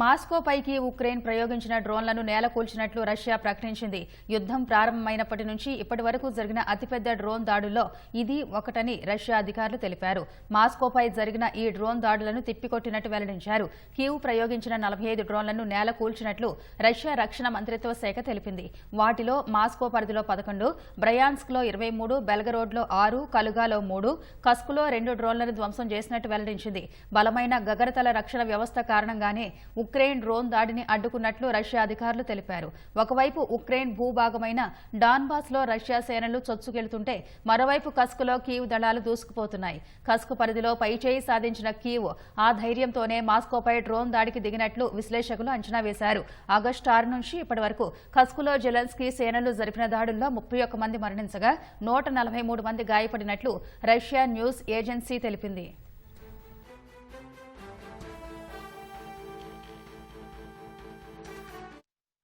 మాస్కోపైకి Ukraine ప్రయోగించిన డ్రోన్లను నేలకూల్చినట్లు Russia ప్రకటించింది. యుద్దం ప్రారంభమైనప్పటి నుంచి ఇప్పటి వరకు జరిగిన అతిపెద్ద డ్రోన్ దాడుల్లో ఇది ఒకటని రష్యా అధికారులు తెలిపారు. మాస్కోపై జరిగిన ఈ డ్రోన్ దాడులను తిప్పికొట్టినట్టు వెల్లడించారు. కీవ్ ప్రయోగించిన నలభై ఐదు డ్రోన్లను నేలకూల్చినట్లు రష్యా రక్షణ మంత్రిత్వ శాఖ తెలిపింది. వాటిలో మాస్కో పరిధిలో పదకొండు బ్రయాన్స్క్లో ఇరవై మూడు బెల్గరోడ్లో ఆరు కలుగాలో మూడు కస్కులో రెండు డ్రోన్లను ధ్వంసం చేసినట్టు వెల్లడించింది. బలమైన గగరతల రక్షణ వ్యవస్థ కారణంగానే ఉక్రెయిన్ డ్రోన్ దాడిని అడ్డుకున్నట్లు రష్యా అధికారులు తెలిపారు. ఒకవైపు ఉక్రెయిన్ భూభాగమైన డాన్బాస్లో రష్యా సేనలు చొచ్చుకెళ్తుంటే మరోవైపు కస్కులో కీవ్ దళాలు దూసుకుపోతున్నాయి. కస్కు పరిధిలో పైచేయి సాధించిన కీవ్ ఆ ధైర్యంతోనే మాస్కోపై డ్రోన్ దాడికి దిగినట్లు విశ్లేషకులు అంచనా వేశారు. ఆగస్టు ఆరు నుంచి ఇప్పటి వరకు కస్కులో జెలెన్స్కీ సేనలు జరిపిన దాడుల్లో ముప్పై ఒక్క మంది మరణించగా నూట నలభై మూడు మంది గాయపడినట్లు రష్యా న్యూస్ ఏజెన్సీ తెలిపింది.